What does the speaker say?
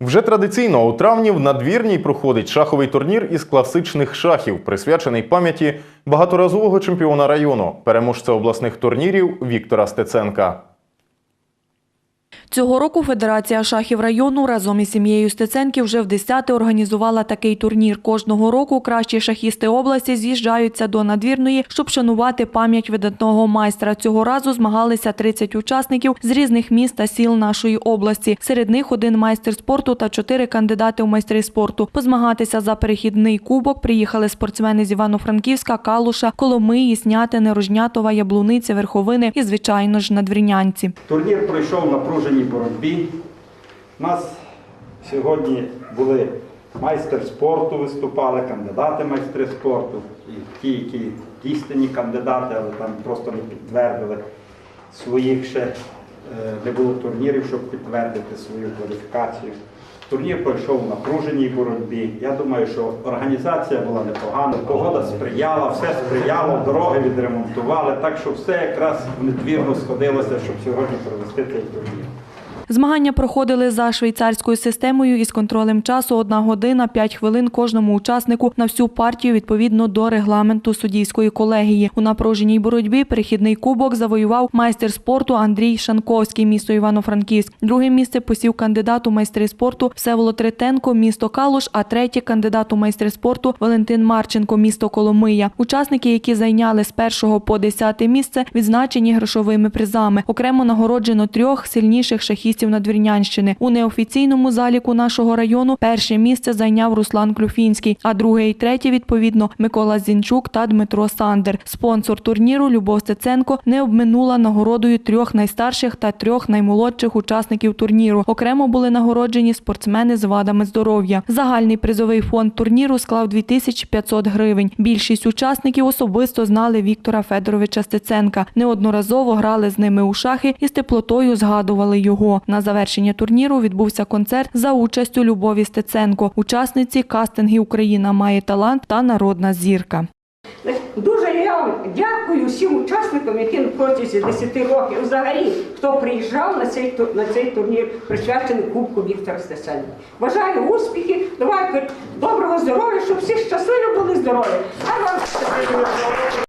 Вже традиційно у травні в надвірній проходить шаховий турнір із класичних шахів, присвячений пам'яті багаторазового чемпіона району, переможця обласних турнірів Віктора Стеценка. Цього року Федерація шахів району разом із сім'єю Стеценків вже в 10-те організувала такий турнір. Кожного року кращі шахісти області з'їжджаються до надвірної, щоб шанувати пам'ять видатного майстра. Цього разу змагалися 30 учасників з різних міст та сіл нашої області. Серед них один майстер спорту та чотири кандидати у майстри спорту. Позмагатися за перехідний кубок приїхали спортсмени з Івано-Франківська, Калуша, Коломиї, Снятини, Рожнятова, Яблуниці, Верховини і, звичайно ж, надвірнянці. Турнір пройшов в напруженій боротьбі. У нас сьогодні були майстер спорту виступали, кандидати майстри спорту, і ті, які дійсні кандидати, але там просто не підтвердили своїх ще, е, не було турнірів, щоб підтвердити свою кваліфікацію. Турнір пройшов в напруженій боротьбі. Я думаю, що організація була непогана, погода сприяла, все сприяло, дороги відремонтували, так що все якраз недвірно сходилося, щоб сьогодні провести цей турнір. Змагання проходили за швейцарською системою із контролем часу одна година 5 хвилин кожному учаснику на всю партію відповідно до регламенту суддівської колегії. У напруженій боротьбі перехідний кубок завоював майстер спорту Андрій Шанковський, місто Івано-Франківськ. Друге місце посів кандидат у майстри спорту Всеволод Ретенко, місто Калуш, а третє кандидат у майстри спорту Валентин Марченко, місто Коломия. Учасники, які зайняли з першого по десяте місце, відзначені грошовими призами. Окремо нагороджено трьох сильніших шахістів Надвірнянщини. У неофіційному заліку нашого району перше місце зайняв Руслан Клюфінський, а друге і третє, відповідно, Микола Зінчук та Дмитро Сандер. Спонсор турніру Любов Стеценко не обминула нагородою трьох найстарших та трьох наймолодших учасників турніру. Окремо були нагороджені спортсмени з вадами здоров'я. Загальний призовий фонд турніру склав 2500 гривень. Більшість учасників особисто знали Віктора Федоровича Стеценка. Неодноразово грали з ними у шахи і з теплотою згадували його. На завершення турніру відбувся концерт за участю Любові Стеценко, учасниці кастингів Україна має талант та народна зірка. Дуже я вам дякую всім учасникам, які протязі 10 років взагалі, хто приїжджав на цей на цей турнір, присвячений Кубку Віктора Стеценка. Бажаю успіхів, давайте доброго здоров'я, щоб всі щасливі були здорові. А вам